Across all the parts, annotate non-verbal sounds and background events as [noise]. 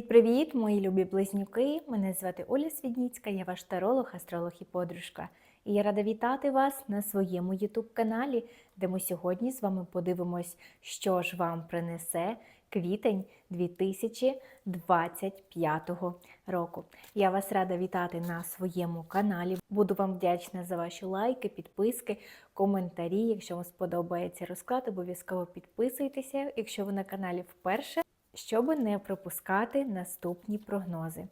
Привіт, мої любі близнюки! Мене звати Оля Свідніцька, я ваш таролог, астролог і подружка. І я рада вітати вас на своєму YouTube каналі, де ми сьогодні з вами подивимось, що ж вам принесе квітень 2025 року. Я вас рада вітати на своєму каналі. Буду вам вдячна за ваші лайки, підписки, коментарі. Якщо вам сподобається розклад, обов'язково підписуйтеся, якщо ви на каналі вперше щоб не пропускати наступні прогнози.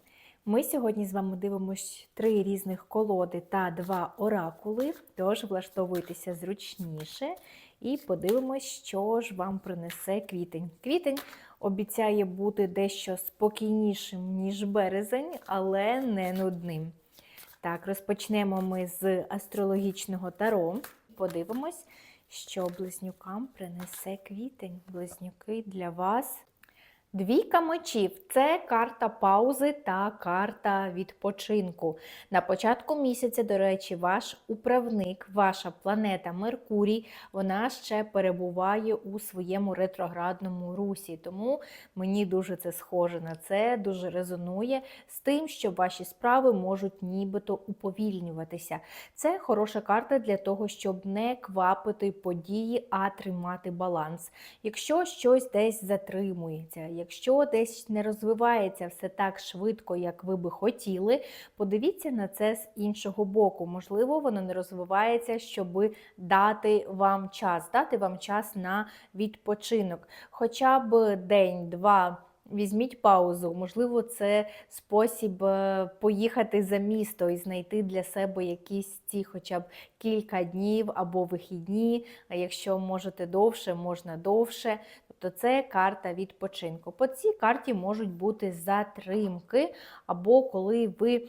Ми сьогодні з вами дивимося три різних колоди та два оракули, тож влаштовуйтеся зручніше і подивимось, що ж вам принесе квітень. Квітень обіцяє бути дещо спокійнішим, ніж березень, але не нудним. Так, розпочнемо ми з астрологічного таро. Подивимось, що близнюкам принесе квітень. Близнюки для вас. Двійка мечів це карта паузи та карта відпочинку. На початку місяця, до речі, ваш управник, ваша планета Меркурій, вона ще перебуває у своєму ретроградному русі. Тому мені дуже це схоже на це, дуже резонує з тим, що ваші справи можуть нібито уповільнюватися. Це хороша карта для того, щоб не квапити події, а тримати баланс. Якщо щось десь затримується, якщо десь не розвивається все так швидко, як ви би хотіли, подивіться на це з іншого боку. Можливо, воно не розвивається, щоб дати вам час, дати вам час на відпочинок. Хоча б день-два. Візьміть паузу, можливо, це спосіб е, поїхати за місто і знайти для себе якісь ці хоча б кілька днів або вихідні. А якщо можете довше, можна довше. Тобто це карта відпочинку. По цій карті можуть бути затримки, або коли ви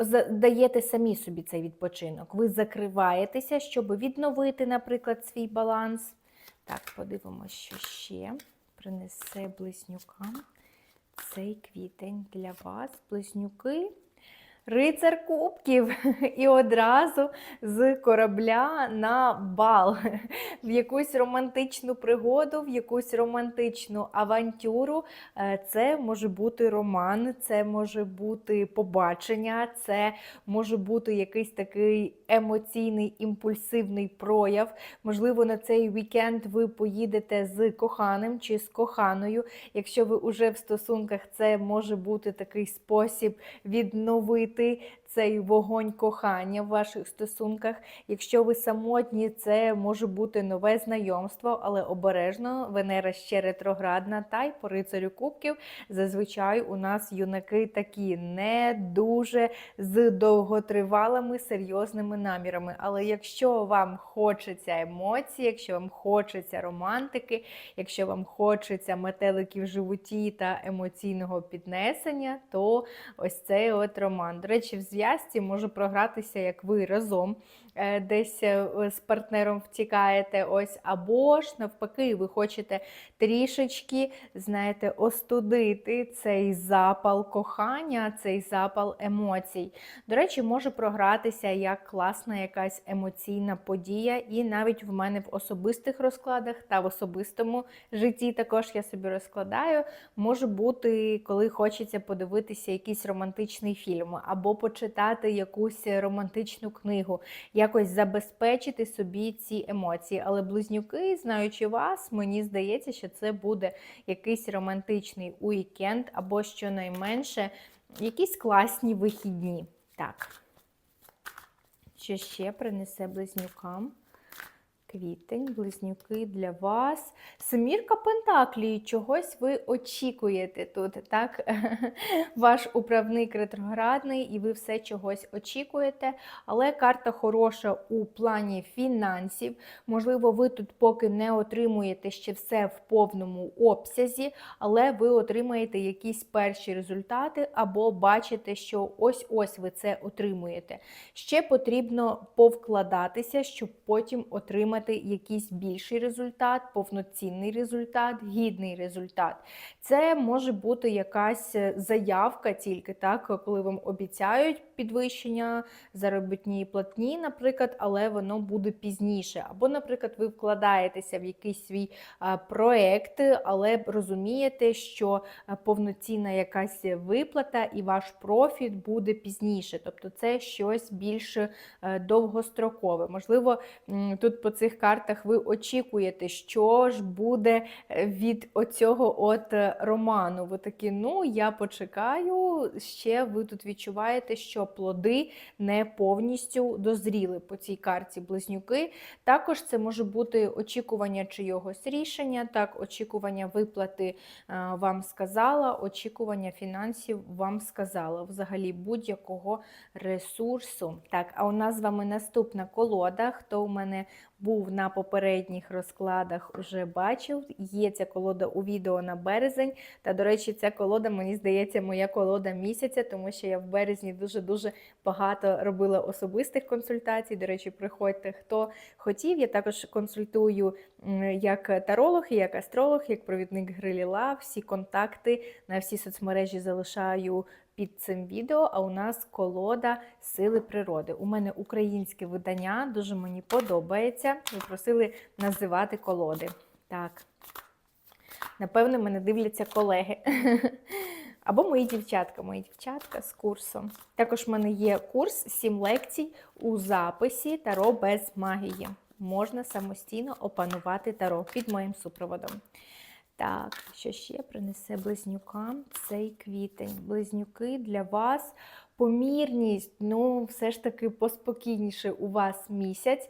е, даєте самі собі цей відпочинок. Ви закриваєтеся, щоб відновити, наприклад, свій баланс. Так, подивимося, що ще принесе близнюкам цей квітень для вас. Близнюки. Рицар кубків [laughs] і одразу з корабля на бал, в якусь романтичну пригоду, в якусь романтичну авантюру. Е, це може бути роман, це може бути побачення, це може бути якийсь такий емоційний імпульсивний прояв. Можливо, на цей вікенд ви поїдете з коханим чи з коханою. Якщо ви вже в стосунках, це може бути такий спосіб відновити відновити цей вогонь кохання в ваших стосунках. Якщо ви самотні, це може бути нове знайомство, але обережно Венера ще ретроградна, та й по рицарю кубків зазвичай у нас юнаки такі не дуже з довготривалими серйозними намірами. Але якщо вам хочеться емоцій, якщо вам хочеться романтики, якщо вам хочеться метеликів в животі та емоційного піднесення, то ось цей от роман. До речі, в зв'язці може програтися, як ви разом десь е, з партнером втікаєте, ось, або ж навпаки, ви хочете трішечки, знаєте, остудити цей запал кохання, цей запал емоцій. До речі, може програтися як класна якась емоційна подія, і навіть в мене в особистих розкладах та в особистому житті також я собі розкладаю, може бути, коли хочеться подивитися якийсь романтичний фільм, або почитати якусь романтичну книгу, якось забезпечити собі ці емоції. Але близнюки, знаючи вас, мені здається, що це буде якийсь романтичний уікенд, або щонайменше якісь класні вихідні. Так. Що ще принесе близнюкам? Квітень, близнюки для вас. Семірка Пентаклі, чогось ви очікуєте тут, так? [laughs] Ваш управник ретроградний, і ви все чогось очікуєте. Але карта хороша у плані фінансів. Можливо, ви тут поки не отримуєте ще все в повному обсязі, але ви отримаєте якісь перші результати, або бачите, що ось-ось ви це отримуєте. Ще потрібно повкладатися, щоб потім отримати отримати якийсь більший результат, повноцінний результат, гідний результат. Це може бути якась е, заявка тільки так, коли вам обіцяють підвищення заробітній платні, наприклад, але воно буде пізніше. Або, наприклад, ви вкладаєтеся в якийсь свій проект, але розумієте, що повноцінна якась виплата і ваш профіт буде пізніше. Тобто це щось більш е, довгострокове. Можливо, тут по цих картах ви очікуєте, що ж буде е, від оцього от е, роману. Ви такі, ну я почекаю. Ще ви тут відчуваєте, що плоди не повністю дозріли по цій карті близнюки. Також це може бути очікування чийогось рішення, так, очікування виплати е, вам сказала, очікування фінансів вам сказала, взагалі будь-якого ресурсу. Так, а у нас з вами наступна колода. Хто у мене був на попередніх розкладах, вже бачив. Є ця колода у відео на березень. Та, до речі, ця колода, мені здається, моя колода місяця, тому що я в березні дуже-дуже багато робила особистих консультацій. До речі, приходьте, хто хотів. Я також консультую як таролог, як астролог, як провідник Гриліла. Всі контакти на всі соцмережі залишаю під цим відео. А у нас колода Сили природи. У мене українське видання, дуже мені подобається. Ви просили називати колоди. Так. Напевно, мене дивляться колеги. [laughs] Або мої дівчатка, мої дівчатка з курсу. Також в мене є курс 7 лекцій у записі Таро без магії. Можна самостійно опанувати таро під моїм супроводом. Так, що ще принесе близнюкам цей квітень? Близнюки для вас помірність, ну, все ж таки поспокійніше у вас місяць.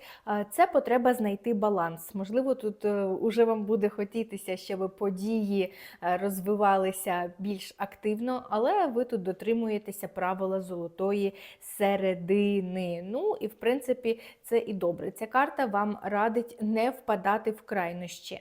Це потреба знайти баланс. Можливо, тут е, уже вам буде хотітися, щоб події е, розвивалися більш активно, але ви тут дотримуєтеся правила золотої середини. Ну і в принципі це і добре. Ця карта вам радить не впадати в крайнощі.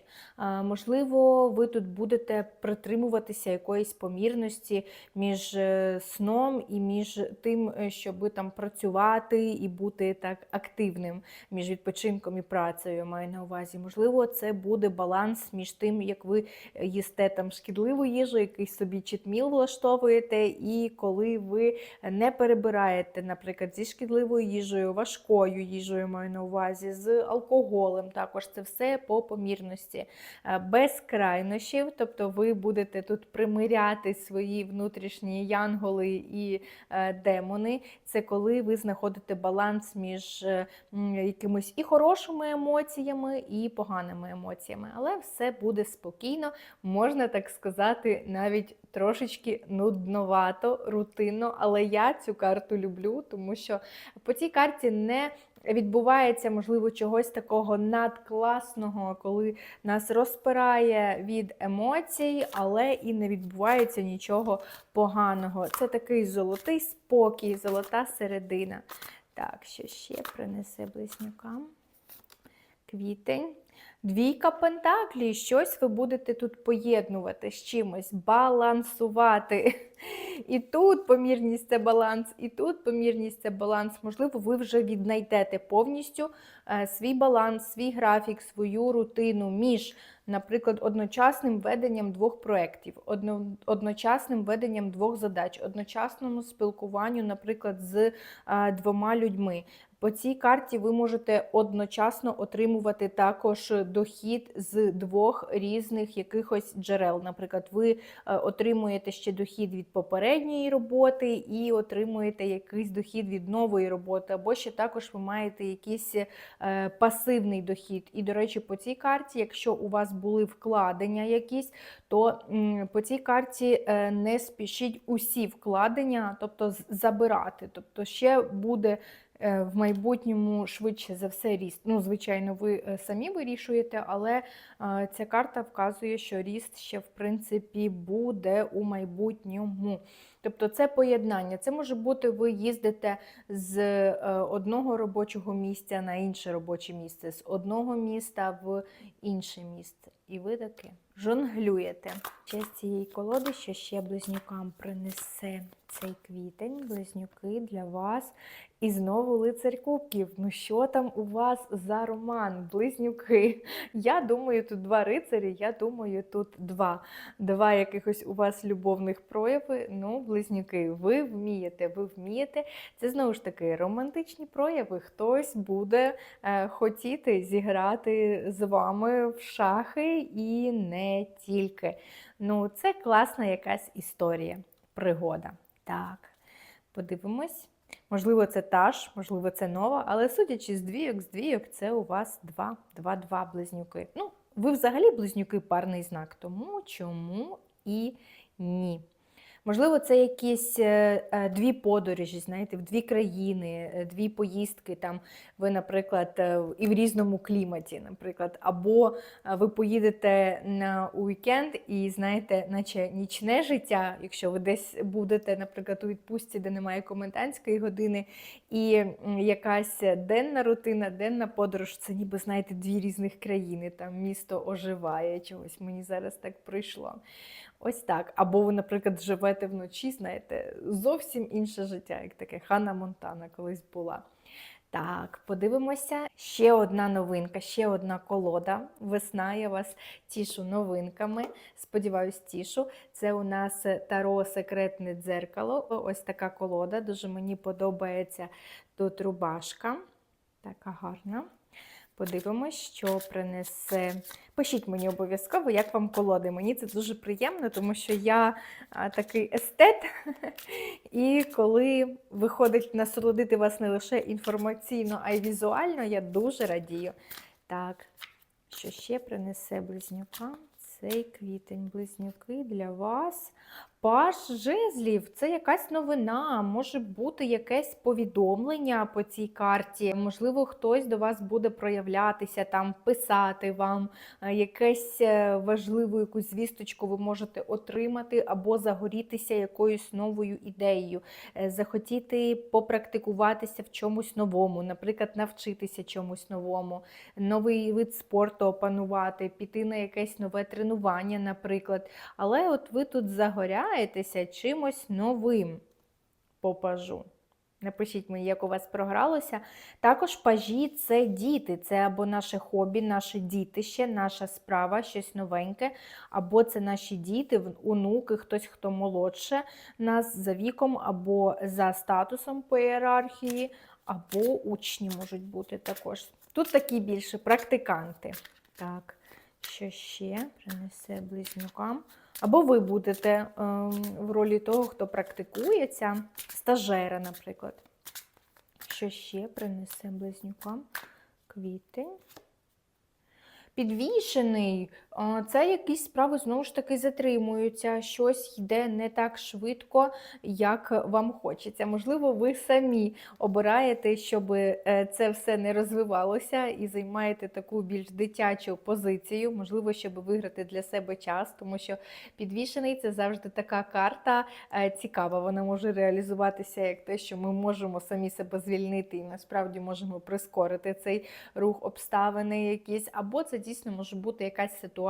Можливо, ви тут будете притримуватися якоїсь помірності між е, сном і між тим, е, щоб там працювати і бути так активним між відпочинком і працею. Маю на увазі. Можливо, це буде баланс між тим, як ви їсте там шкідливу їжу, якийсь собі читміл влаштовуєте, і коли ви не перебираєте, наприклад, зі шкідливою їжею, важкою їжею маю на увазі, з алкоголем. Також це все по помірності, Е, без крайнощів, тобто ви будете тут примиряти свої внутрішні янголи і е, демони. Це коли ви знаходите баланс між е, якимись і хорошими емоціями, і поганими емоціями. Але все буде спокійно, можна так сказати, навіть трошечки нудновато, рутинно. Але я цю карту люблю, тому що по цій карті не відбувається, можливо, чогось такого надкласного, коли нас розпирає від емоцій, але і не відбувається нічого поганого. Це такий золотий спокій, золота середина. Так, що ще принесе близнюкам? Квітень. Двійка пентаклі, щось ви будете тут поєднувати з чимось, балансувати. І тут помірність це баланс, і тут помірність це баланс. Можливо, ви вже віднайдете повністю е, свій баланс, свій графік, свою рутину між, наприклад, одночасним веденням двох проєктів, одночасним веденням двох задач, одночасному спілкуванню, наприклад, з е, двома людьми. По цій карті ви можете одночасно отримувати також дохід з двох різних якихось джерел. Наприклад, ви е, отримуєте ще дохід від попередньої роботи і отримуєте якийсь дохід від нової роботи, або ще також ви маєте якийсь е, пасивний дохід. І, до речі, по цій карті, якщо у вас були вкладення якісь, то по цій карті е, не спішіть усі вкладення, тобто забирати. Тобто ще буде в майбутньому швидше за все ріст. Ну, звичайно, ви е, самі вирішуєте, але е, ця карта вказує, що ріст ще в принципі буде у майбутньому. Тобто це поєднання. Це може бути, ви їздите з е, одного робочого місця на інше робоче місце, з одного міста в інше місце. І ви таки жонглюєте. Ще з цієї колоди, що ще близнюкам принесе цей квітень, близнюки для вас. І знову лицарь кубків. Ну що там у вас за роман? Близнюки? [laughs] Я думаю, тут два рицарі, я думаю, тут два. Два якихось у вас любовних прояви. Ну, близнюки, ви вмієте, ви вмієте. Це знову ж таки романтичні прояви. Хтось буде е, хотіти зіграти з вами в шахи і не тільки. Ну, це класна якась історія, пригода. Так, подивимось. Можливо, це та ж, можливо, це нова, але судячи з двійок, з двійок, це у вас два, два-два близнюки. Ну, ви взагалі близнюки парний знак, тому чому і ні. Можливо, це якісь е, е, дві подорожі, знаєте, в дві країни, е, дві поїздки. Там ви, наприклад, і в різному кліматі, наприклад, або ви поїдете на уікенд і знаєте, наче нічне життя, якщо ви десь будете, наприклад, у відпустці, де немає комендантської години, і якась денна рутина, денна подорож, це ніби знаєте дві різних країни. Там місто оживає чогось. Мені зараз так прийшло. Ось так. Або ви, наприклад, живете вночі, знаєте, зовсім інше життя, як таке Ханна Монтана колись була. Так, подивимося. Ще одна новинка, ще одна колода. Весна, я вас тішу новинками. Сподіваюсь, тішу. Це у нас Таро Секретне дзеркало. Ось така колода. Дуже мені подобається тут рубашка. Така гарна. Подивимось, що принесе. Пишіть мені обов'язково, як вам колоди. Мені це дуже приємно, тому що я такий естет. [laughs] І коли виходить насолодити вас не лише інформаційно, а й візуально, я дуже радію. Так, що ще принесе близнюкам? Цей квітень близнюки для вас. Паш жезлів це якась новина, може бути якесь повідомлення по цій карті. Можливо, хтось до вас буде проявлятися, там писати вам е, якесь е, важливу якусь звісточку ви можете отримати або загорітися якоюсь новою ідеєю, е, захотіти попрактикуватися в чомусь новому, наприклад, навчитися чомусь новому, новий вид спорту опанувати, піти на якесь нове тренування, наприклад. Але от ви тут загоряєтеся чимось новим по пажу. Напишіть мені, як у вас програлося. Також пажі це діти, це або наше хобі, наше дітище, наша справа, щось новеньке, або це наші діти, онуки, хтось, хто молодше нас за віком, або за статусом по ієрархії, або учні можуть бути також. Тут такі більше практиканти. Так, що ще принесе близнюкам? Або ви будете ем, в ролі того, хто практикується, стажера, наприклад. Що ще принесе близнюкам? Квітень. Підвішений, це якісь справи знову ж таки затримуються, щось йде не так швидко, як вам хочеться. Можливо, ви самі обираєте, щоб е, це все не розвивалося і займаєте таку більш дитячу позицію, можливо, щоб виграти для себе час, тому що підвішений це завжди така карта е, цікава. Вона може реалізуватися як те, що ми можемо самі себе звільнити і насправді можемо прискорити цей рух обставини якісь, або це дійсно може бути якась ситуація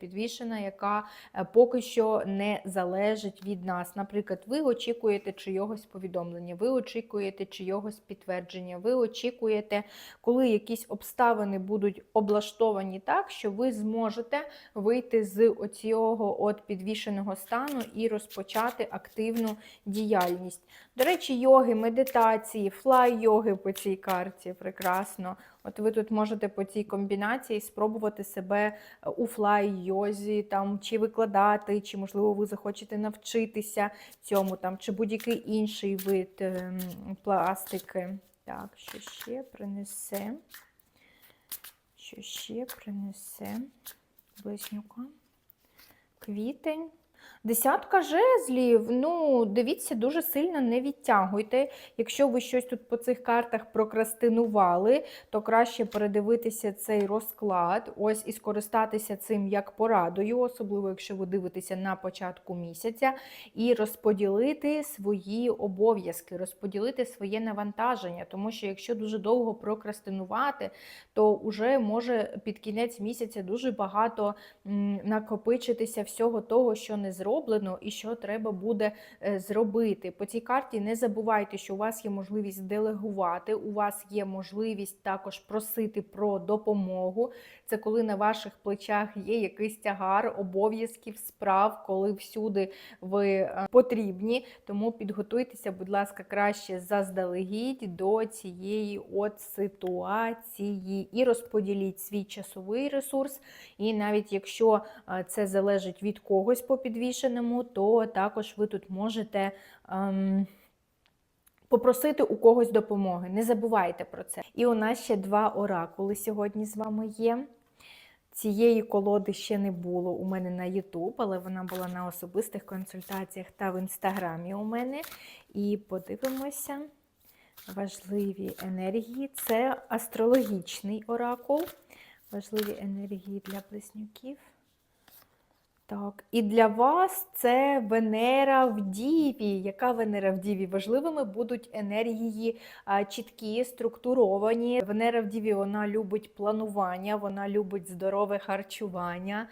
підвішена, яка е, поки що не залежить від нас. Наприклад, ви очікуєте чийогось повідомлення, ви очікуєте чийогось підтвердження, ви очікуєте, коли якісь обставини будуть облаштовані так, що ви зможете вийти з оцього от підвішеного стану і розпочати активну діяльність. До речі, йоги, медитації, флай-йоги по цій карті прекрасно. От ви тут можете по цій комбінації спробувати себе е, у флай-йозі, там, чи викладати, чи, можливо, ви захочете навчитися цьому, там, чи будь-який інший вид ем, пластики. Так, що ще принесе? Що ще принесе близнюка? Квітень. Десятка жезлів. Ну, дивіться, дуже сильно не відтягуйте. Якщо ви щось тут по цих картах прокрастинували, то краще передивитися цей розклад, ось і скористатися цим як порадою, особливо якщо ви дивитеся на початку місяця, і розподілити свої обов'язки, розподілити своє навантаження. Тому що якщо дуже довго прокрастинувати, то вже може під кінець місяця дуже багато накопичитися всього того, що не зроблено і що треба буде е, зробити. По цій карті не забувайте, що у вас є можливість делегувати, у вас є можливість також просити про допомогу. Це коли на ваших плечах є якийсь тягар обов'язків, справ, коли всюди ви е, потрібні. Тому підготуйтеся, будь ласка, краще заздалегідь до цієї от ситуації і розподіліть свій часовий ресурс. І навіть якщо е, це залежить від когось по підвішеному, то також ви тут можете. Ем, Попросити у когось допомоги, не забувайте про це. І у нас ще два оракули сьогодні з вами є. Цієї колоди ще не було у мене на YouTube, але вона була на особистих консультаціях та в інстаграмі у мене. І подивимося важливі енергії. Це астрологічний оракул. Важливі енергії для близнюків. Так, і для вас це Венера в Діві. Яка Венера в Діві? Важливими будуть енергії чіткі, структуровані. Венера в Діві вона любить планування, вона любить здорове харчування,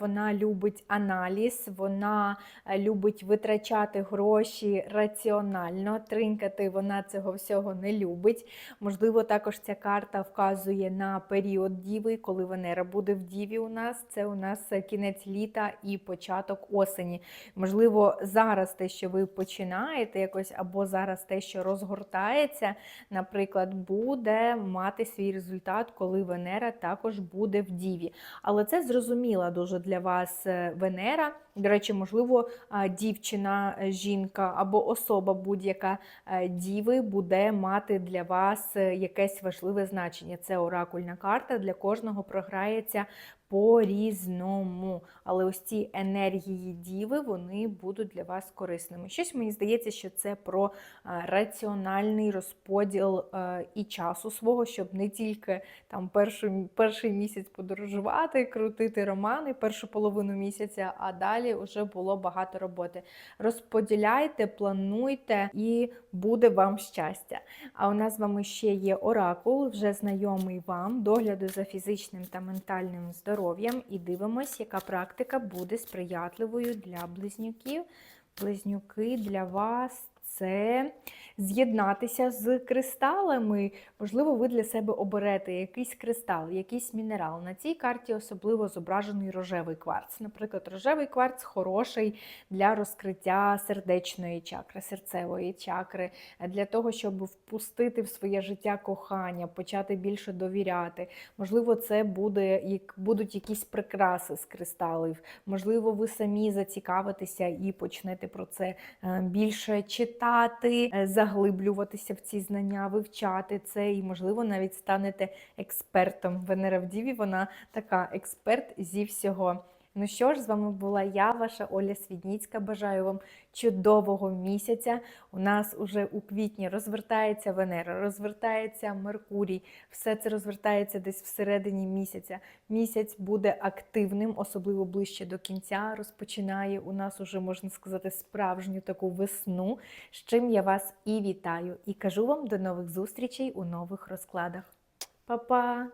вона любить аналіз, вона любить витрачати гроші раціонально. Тринькати вона цього всього не любить. Можливо, також ця карта вказує на період Діви, коли Венера буде в Діві у нас. Це у нас е, кінець літа і початок осені. Можливо, зараз те, що ви починаєте якось, або зараз те, що розгортається, наприклад, буде мати свій результат, коли Венера також буде в Діві. Але це зрозуміла дуже для вас е, Венера. До речі, можливо, дівчина, е, жінка або особа будь-яка е, діви буде мати для вас якесь важливе значення. Це оракульна карта, для кожного програється по-різному. Але ось ці енергії діви вони будуть для вас корисними. Щось мені здається, що це про е, раціональний розподіл е, і часу свого, щоб не тільки там перший, перший місяць подорожувати, крутити романи, першу половину місяця, а далі вже було багато роботи. Розподіляйте, плануйте і буде вам щастя. А у нас з вами ще є оракул, вже знайомий вам, догляду за фізичним та ментальним здоров'ям. І дивимось, яка практика буде сприятливою для близнюків. Близнюки для вас це з'єднатися з кристалами. Можливо, ви для себе оберете якийсь кристал, якийсь мінерал. На цій карті особливо зображений рожевий кварц. Наприклад, рожевий кварц хороший для розкриття сердечної чакри, серцевої чакри, для того, щоб впустити в своє життя кохання, почати більше довіряти. Можливо, це буде, як- будуть якісь прикраси з кристалів. Можливо, ви самі зацікавитеся і почнете про це е, більше читати, е, заглиблюватися в ці знання, вивчати це, і, можливо, навіть станете експертом. Венера в Діві, вона така експерт зі всього. Ну що ж, з вами була я, ваша Оля Свідніцька. Бажаю вам чудового місяця. У нас уже у квітні розвертається Венера, розвертається Меркурій. Все це розвертається десь всередині місяця. Місяць буде активним, особливо ближче до кінця. Розпочинає у нас уже, можна сказати, справжню таку весну, з чим я вас і вітаю. І кажу вам до нових зустрічей у нових розкладах. Па-па!